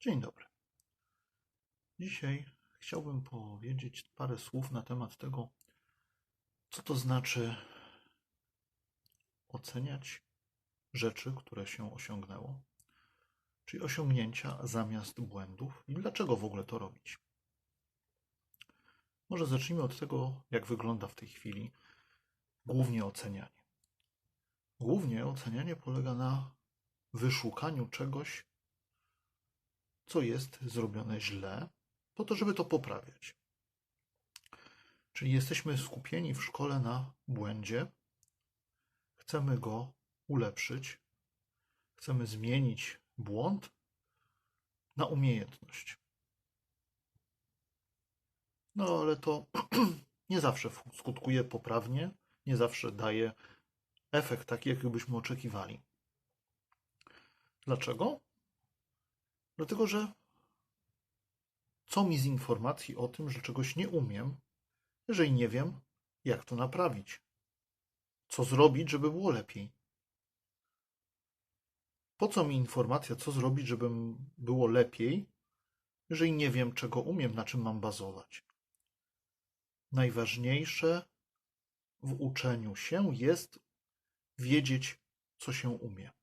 Dzień dobry. Dzisiaj chciałbym powiedzieć parę słów na temat tego, co to znaczy oceniać rzeczy, które się osiągnęło, czyli osiągnięcia zamiast błędów i dlaczego w ogóle to robić. Może zacznijmy od tego, jak wygląda w tej chwili głównie ocenianie. Głównie ocenianie polega na wyszukaniu czegoś, co jest zrobione źle, po to, żeby to poprawiać. Czyli jesteśmy skupieni w szkole na błędzie, chcemy go ulepszyć, chcemy zmienić błąd na umiejętność. No ale to nie zawsze skutkuje poprawnie, nie zawsze daje efekt taki, jaki byśmy oczekiwali. Dlaczego? Dlatego, że co mi z informacji o tym, że czegoś nie umiem, jeżeli nie wiem, jak to naprawić? Co zrobić, żeby było lepiej? Po co mi informacja, co zrobić, żeby było lepiej, jeżeli nie wiem, czego umiem, na czym mam bazować? Najważniejsze w uczeniu się jest wiedzieć, co się umie.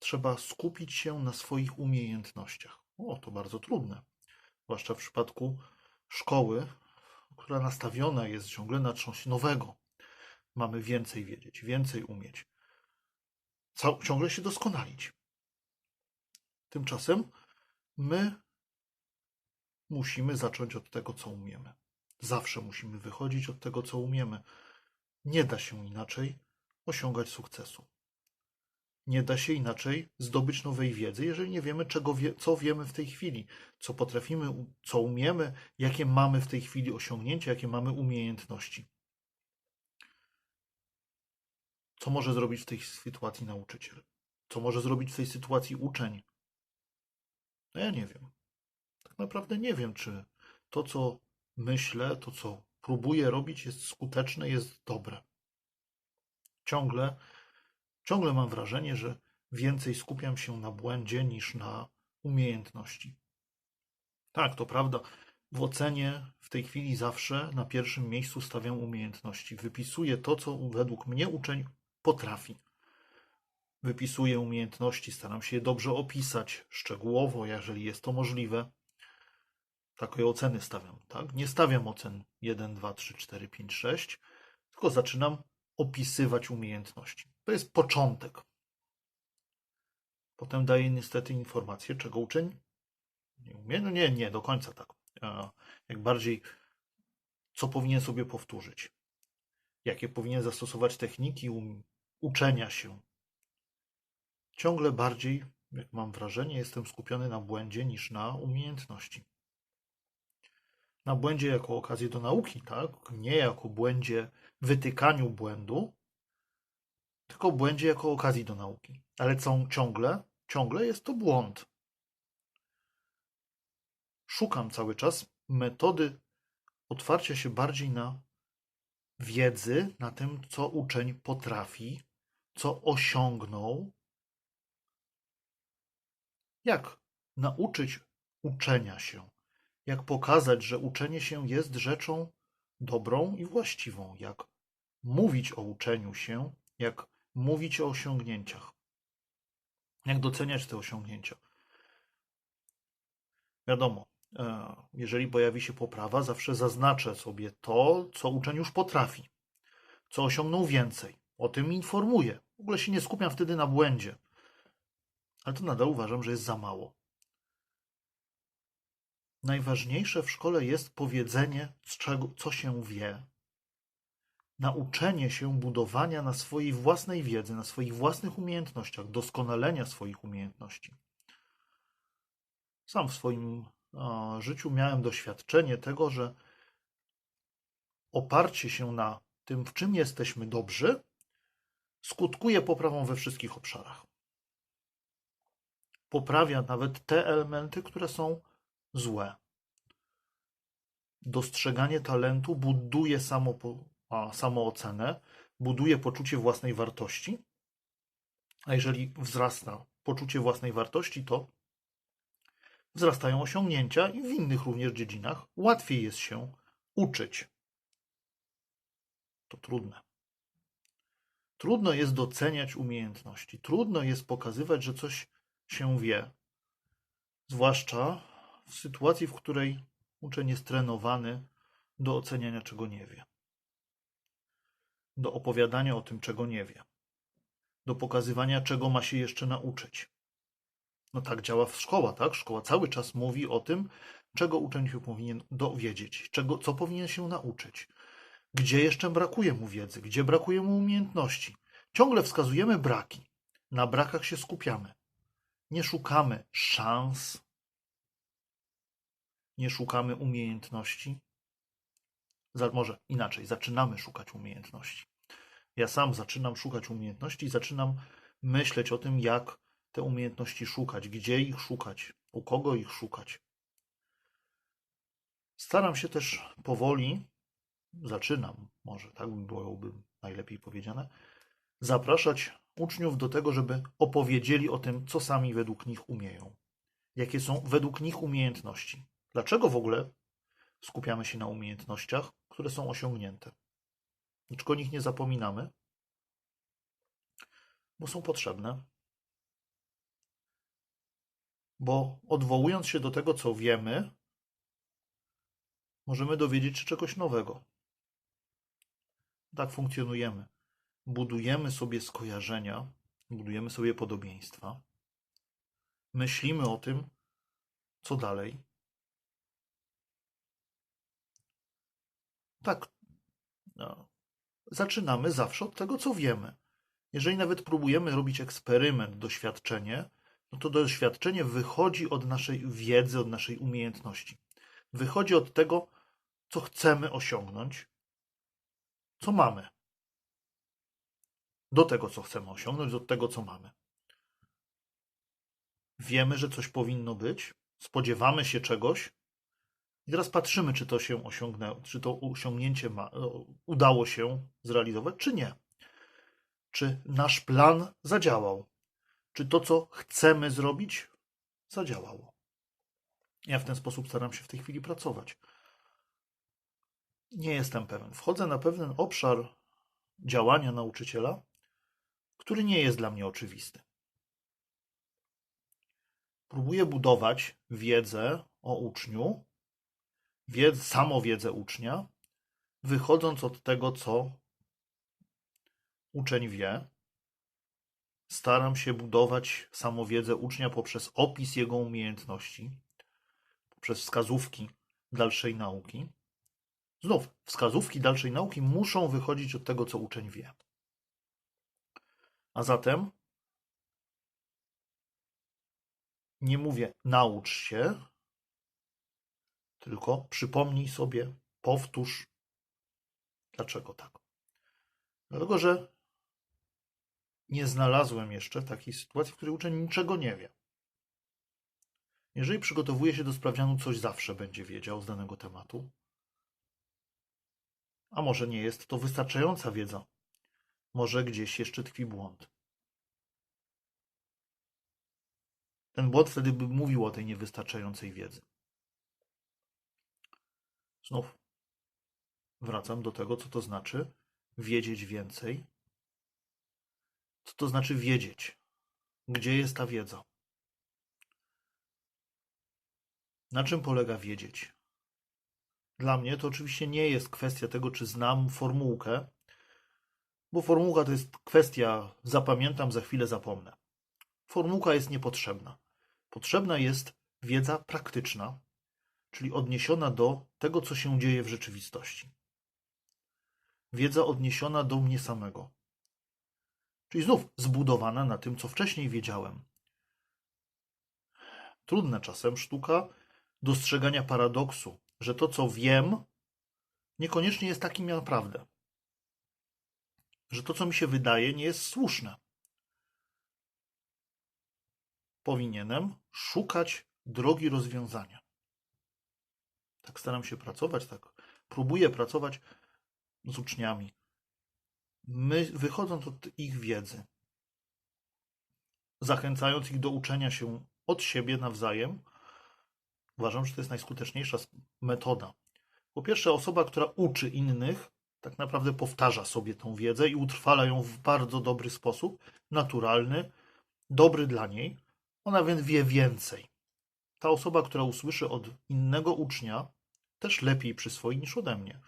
Trzeba skupić się na swoich umiejętnościach. O, to bardzo trudne. Zwłaszcza w przypadku szkoły, która nastawiona jest ciągle na coś nowego. Mamy więcej wiedzieć, więcej umieć. Ciągle się doskonalić. Tymczasem my musimy zacząć od tego, co umiemy. Zawsze musimy wychodzić od tego, co umiemy. Nie da się inaczej osiągać sukcesu. Nie da się inaczej zdobyć nowej wiedzy, jeżeli nie wiemy, czego wie, co wiemy w tej chwili, co potrafimy, co umiemy, jakie mamy w tej chwili osiągnięcia, jakie mamy umiejętności. Co może zrobić w tej sytuacji nauczyciel? Co może zrobić w tej sytuacji uczeń? No ja nie wiem. Tak naprawdę nie wiem, czy to, co myślę, to, co próbuję robić, jest skuteczne, jest dobre. Ciągle Ciągle mam wrażenie, że więcej skupiam się na błędzie niż na umiejętności. Tak, to prawda. W ocenie w tej chwili zawsze na pierwszym miejscu stawiam umiejętności. Wypisuję to, co według mnie uczeń potrafi. Wypisuję umiejętności, staram się je dobrze opisać, szczegółowo, jeżeli jest to możliwe. Takie oceny stawiam, tak? Nie stawiam ocen 1, 2, 3, 4, 5, 6, tylko zaczynam opisywać umiejętności. To jest początek. Potem daję niestety informację, czego uczeń nie umie. No nie, nie, do końca tak. A Jak bardziej, co powinien sobie powtórzyć. Jakie powinien zastosować techniki um, uczenia się. Ciągle bardziej, jak mam wrażenie, jestem skupiony na błędzie niż na umiejętności. Na błędzie jako okazję do nauki, tak? Nie jako błędzie, wytykaniu błędu, tylko błędzie jako okazji do nauki. Ale co ciągle, ciągle jest to błąd. Szukam cały czas metody otwarcia się bardziej na wiedzy, na tym, co uczeń potrafi, co osiągnął. Jak nauczyć uczenia się? Jak pokazać, że uczenie się jest rzeczą dobrą i właściwą? Jak mówić o uczeniu się, jak mówić o osiągnięciach. Jak doceniać te osiągnięcia? Wiadomo, e, jeżeli pojawi się poprawa, zawsze zaznaczę sobie to, co uczeń już potrafi, co osiągnął więcej. O tym informuję. W ogóle się nie skupiam wtedy na błędzie, ale to nadal uważam, że jest za mało. Najważniejsze w szkole jest powiedzenie, z czego, co się wie, nauczenie się budowania na swojej własnej wiedzy, na swoich własnych umiejętnościach, doskonalenia swoich umiejętności. Sam w swoim życiu miałem doświadczenie tego, że oparcie się na tym, w czym jesteśmy dobrzy, skutkuje poprawą we wszystkich obszarach. Poprawia nawet te elementy, które są złe. Dostrzeganie talentu buduje samo, a, samoocenę, buduje poczucie własnej wartości. A jeżeli wzrasta poczucie własnej wartości, to wzrastają osiągnięcia i w innych również dziedzinach łatwiej jest się uczyć. To trudne. Trudno jest doceniać umiejętności. Trudno jest pokazywać, że coś się wie. Zwłaszcza w sytuacji, w której uczeń jest trenowany do oceniania, czego nie wie. Do opowiadania o tym, czego nie wie. Do pokazywania, czego ma się jeszcze nauczyć. No tak działa szkoła, tak? Szkoła cały czas mówi o tym, czego uczeń się powinien dowiedzieć, czego, co powinien się nauczyć, gdzie jeszcze brakuje mu wiedzy, gdzie brakuje mu umiejętności. Ciągle wskazujemy braki. Na brakach się skupiamy. Nie szukamy szans, nie szukamy umiejętności. Może inaczej, zaczynamy szukać umiejętności. Ja sam zaczynam szukać umiejętności zaczynam myśleć o tym, jak te umiejętności szukać, gdzie ich szukać, u kogo ich szukać. Staram się też powoli, zaczynam, może tak by byłoby najlepiej powiedziane, zapraszać uczniów do tego, żeby opowiedzieli o tym, co sami według nich umieją, jakie są według nich umiejętności. Dlaczego w ogóle skupiamy się na umiejętnościach, które są osiągnięte? Dlaczego o nich nie zapominamy? Bo są potrzebne. Bo odwołując się do tego, co wiemy, możemy dowiedzieć się czegoś nowego. Tak funkcjonujemy. Budujemy sobie skojarzenia, budujemy sobie podobieństwa, myślimy o tym, co dalej. Tak, no. zaczynamy zawsze od tego, co wiemy. Jeżeli nawet próbujemy robić eksperyment, doświadczenie, no to doświadczenie wychodzi od naszej wiedzy, od naszej umiejętności. Wychodzi od tego, co chcemy osiągnąć, co mamy. Do tego, co chcemy osiągnąć, do tego, co mamy. Wiemy, że coś powinno być, spodziewamy się czegoś i teraz patrzymy, czy to się osiągnęło, czy to osiągnięcie ma, udało się zrealizować, czy nie. Czy nasz plan zadziałał? Czy to, co chcemy zrobić, zadziałało? Ja w ten sposób staram się w tej chwili pracować. Nie jestem pewien. Wchodzę na pewien obszar działania nauczyciela, który nie jest dla mnie oczywisty. Próbuję budować wiedzę o uczniu, wiedzę, samowiedzę ucznia, wychodząc od tego, co uczeń wie. Staram się budować samowiedzę ucznia poprzez opis jego umiejętności, poprzez wskazówki dalszej nauki. Znów, wskazówki dalszej nauki muszą wychodzić od tego, co uczeń wie. A zatem nie mówię naucz się, tylko przypomnij sobie, powtórz, dlaczego tak. Dlatego, że nie znalazłem jeszcze takiej sytuacji, w której uczeń niczego nie wie. Jeżeli przygotowuje się do sprawdzianu, coś zawsze będzie wiedział z danego tematu. A może nie jest to wystarczająca wiedza. Może gdzieś jeszcze tkwi błąd. Ten błąd wtedy by mówił o tej niewystarczającej wiedzy. Znów wracam do tego, co to znaczy wiedzieć więcej. Co to znaczy wiedzieć? Gdzie jest ta wiedza? Na czym polega wiedzieć? Dla mnie to oczywiście nie jest kwestia tego, czy znam formułkę, bo formułka to jest kwestia zapamiętam, za chwilę zapomnę. Formułka jest niepotrzebna. Potrzebna jest wiedza praktyczna, czyli odniesiona do tego, co się dzieje w rzeczywistości. Wiedza odniesiona do mnie samego. Czyli znów zbudowana na tym, co wcześniej wiedziałem. Trudna czasem sztuka dostrzegania paradoksu, że to, co wiem, niekoniecznie jest takim naprawdę. Że to, co mi się wydaje, nie jest słuszne. Powinienem szukać drogi rozwiązania. Tak staram się pracować, tak próbuję pracować z uczniami. My, wychodząc od ich wiedzy, zachęcając ich do uczenia się od siebie nawzajem, Uważam, że to jest najskuteczniejsza metoda. Po pierwsze, osoba, która uczy innych, tak naprawdę powtarza sobie tą wiedzę i utrwala ją w bardzo dobry sposób, naturalny, dobry dla niej. Ona więc wie więcej. Ta osoba, która usłyszy od innego ucznia, też lepiej przyswoi niż ode mnie.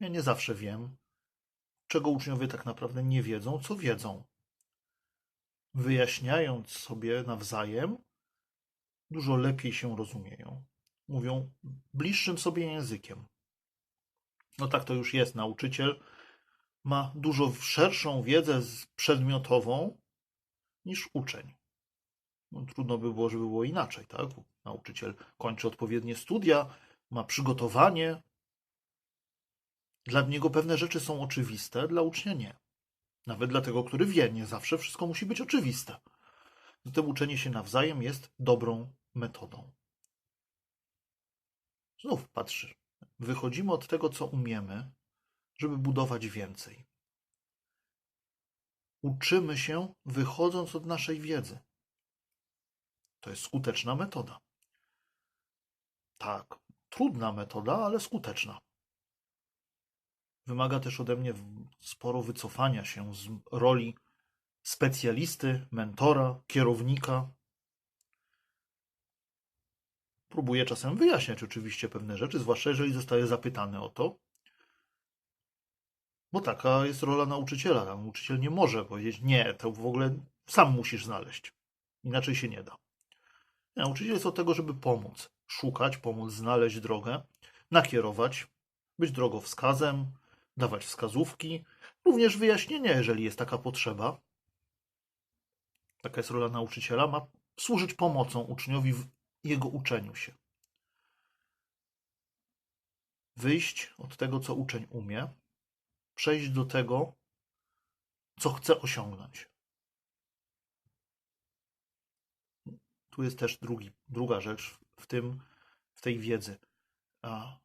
Ja nie zawsze wiem, czego uczniowie tak naprawdę nie wiedzą, co wiedzą. Wyjaśniając sobie nawzajem, dużo lepiej się rozumieją. Mówią bliższym sobie językiem. No tak to już jest. Nauczyciel ma dużo szerszą wiedzę przedmiotową niż uczeń. No, trudno by było, żeby było inaczej, tak? Nauczyciel kończy odpowiednie studia, ma przygotowanie. Dla niego pewne rzeczy są oczywiste, dla ucznia nie. Nawet dla tego, który wie, nie zawsze wszystko musi być oczywiste. Zatem uczenie się nawzajem jest dobrą metodą. Znów patrzy. Wychodzimy od tego, co umiemy, żeby budować więcej. Uczymy się wychodząc od naszej wiedzy. To jest skuteczna metoda. Tak, trudna metoda, ale skuteczna. Wymaga też ode mnie sporo wycofania się z roli specjalisty, mentora, kierownika. Próbuję czasem wyjaśniać oczywiście pewne rzeczy, zwłaszcza jeżeli zostaję zapytany o to. Bo taka jest rola nauczyciela. Nauczyciel nie może powiedzieć, nie, to w ogóle sam musisz znaleźć. Inaczej się nie da. Nauczyciel jest od tego, żeby pomóc, szukać, pomóc znaleźć drogę, nakierować, być drogowskazem, dawać wskazówki, również wyjaśnienia, jeżeli jest taka potrzeba. Taka jest rola nauczyciela, ma służyć pomocą uczniowi w jego uczeniu się. Wyjść od tego, co uczeń umie, przejść do tego, co chce osiągnąć. Tu jest też drugi, druga rzecz w tym, w tej wiedzy. A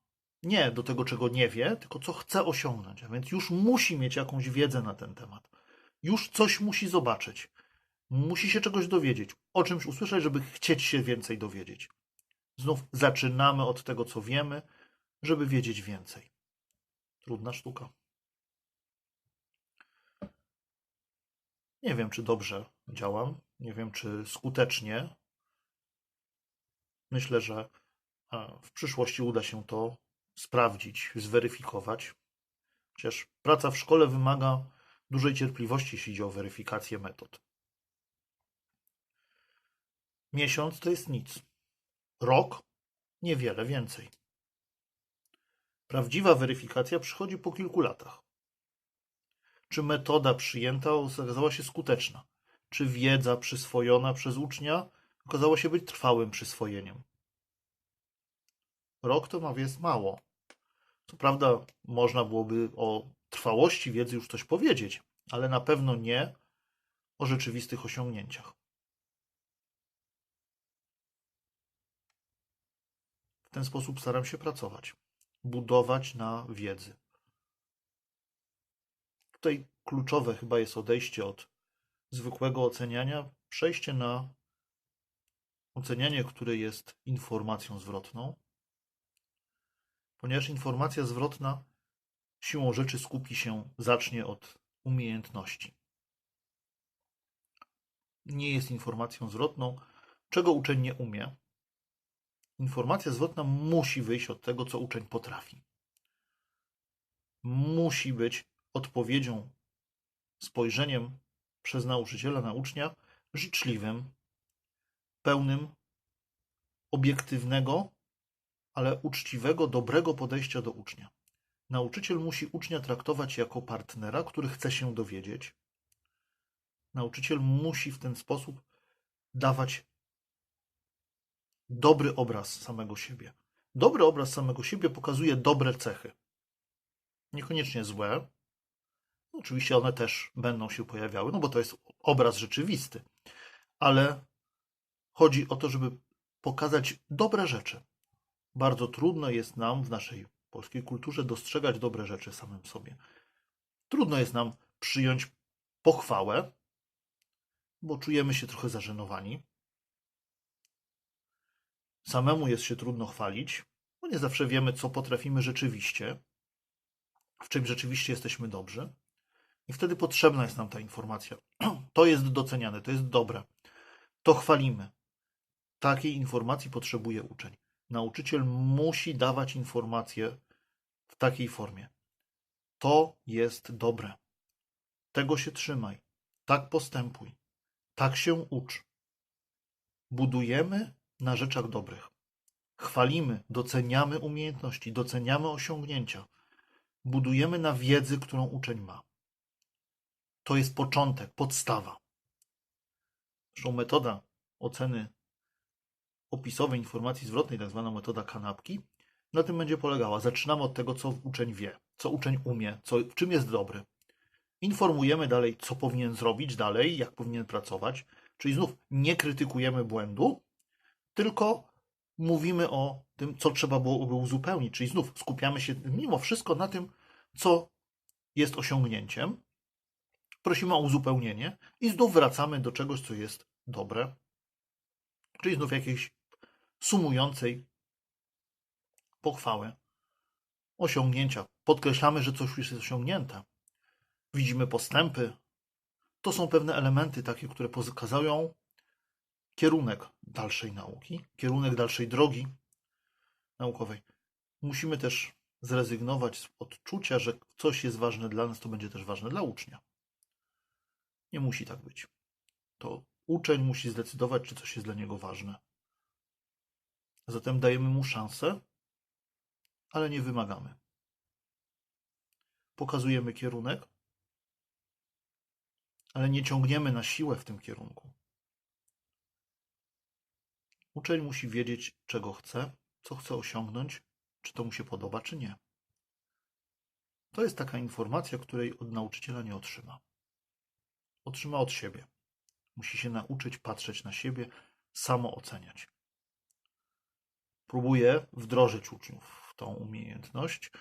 nie do tego, czego nie wie, tylko co chce osiągnąć. A więc już musi mieć jakąś wiedzę na ten temat. Już coś musi zobaczyć. Musi się czegoś dowiedzieć, o czymś usłyszeć, żeby chcieć się więcej dowiedzieć. Znów zaczynamy od tego, co wiemy, żeby wiedzieć więcej. Trudna sztuka. Nie wiem, czy dobrze działam. Nie wiem, czy skutecznie. Myślę, że e, w przyszłości uda się to sprawdzić, zweryfikować. Chociaż praca w szkole wymaga dużej cierpliwości, jeśli chodzi o weryfikację metod. Miesiąc to jest nic. Rok niewiele więcej. Prawdziwa weryfikacja przychodzi po kilku latach. Czy metoda przyjęta okazała się skuteczna? Czy wiedza przyswojona przez ucznia okazała się być trwałym przyswojeniem? Rok to ma jest mało. Co prawda, można byłoby o trwałości wiedzy już coś powiedzieć, ale na pewno nie o rzeczywistych osiągnięciach. W ten sposób staram się pracować, budować na wiedzy. Tutaj kluczowe chyba jest odejście od zwykłego oceniania, przejście na ocenianie, które jest informacją zwrotną, ponieważ informacja zwrotna siłą rzeczy skupi się, zacznie od umiejętności. Nie jest informacją zwrotną, czego uczeń nie umie. Informacja zwrotna musi wyjść od tego, co uczeń potrafi. Musi być odpowiedzią, spojrzeniem przez nauczyciela na ucznia życzliwym, pełnym obiektywnego, ale uczciwego, dobrego podejścia do ucznia. Nauczyciel musi ucznia traktować jako partnera, który chce się dowiedzieć. Nauczyciel musi w ten sposób dawać dobry obraz samego siebie. Dobry obraz samego siebie pokazuje dobre cechy. Niekoniecznie złe. Oczywiście one też będą się pojawiały, no bo to jest obraz rzeczywisty. Ale chodzi o to, żeby pokazać dobre rzeczy. Bardzo trudno jest nam w naszej polskiej kulturze dostrzegać dobre rzeczy samym sobie. Trudno jest nam przyjąć pochwałę, bo czujemy się trochę zażenowani. Samemu jest się trudno chwalić, bo nie zawsze wiemy, co potrafimy rzeczywiście, w czym rzeczywiście jesteśmy dobrzy. I wtedy potrzebna jest nam ta informacja. To jest doceniane, to jest dobre. To chwalimy. Takiej informacji potrzebuje uczeń. Nauczyciel musi dawać informacje w takiej formie. To jest dobre. Tego się trzymaj. Tak postępuj. Tak się ucz. Budujemy na rzeczach dobrych. Chwalimy, doceniamy umiejętności, doceniamy osiągnięcia. Budujemy na wiedzy, którą uczeń ma. To jest początek, podstawa. Zresztą metoda oceny opisowej informacji zwrotnej, tak zwana metoda kanapki, na tym będzie polegała. Zaczynamy od tego, co uczeń wie, co uczeń umie, co, w czym jest dobry. Informujemy dalej, co powinien zrobić dalej, jak powinien pracować. Czyli znów nie krytykujemy błędu, tylko mówimy o tym, co trzeba byłoby uzupełnić. Czyli znów skupiamy się mimo wszystko na tym, co jest osiągnięciem. Prosimy o uzupełnienie i znów wracamy do czegoś, co jest dobre. Czyli znów jakiejś sumującej pochwałę, osiągnięcia. Podkreślamy, że coś już jest osiągnięte. Widzimy postępy. To są pewne elementy takie, które pokazują kierunek dalszej nauki, kierunek dalszej drogi naukowej. Musimy też zrezygnować z odczucia, że coś jest ważne dla nas, to będzie też ważne dla ucznia. Nie musi tak być. To uczeń musi zdecydować, czy coś jest dla niego ważne. Zatem dajemy mu szansę, ale nie wymagamy. Pokazujemy kierunek, ale nie ciągniemy na siłę w tym kierunku. Uczeń musi wiedzieć, czego chce, co chce osiągnąć, czy to mu się podoba, czy nie. To jest taka informacja, której od nauczyciela nie otrzyma. Otrzyma od siebie. Musi się nauczyć patrzeć na siebie, samo oceniać. Próbuje wdrożyć uczniów w tą umiejętność,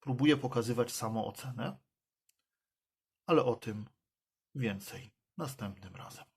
próbuje pokazywać samoocenę, ale o tym więcej następnym razem.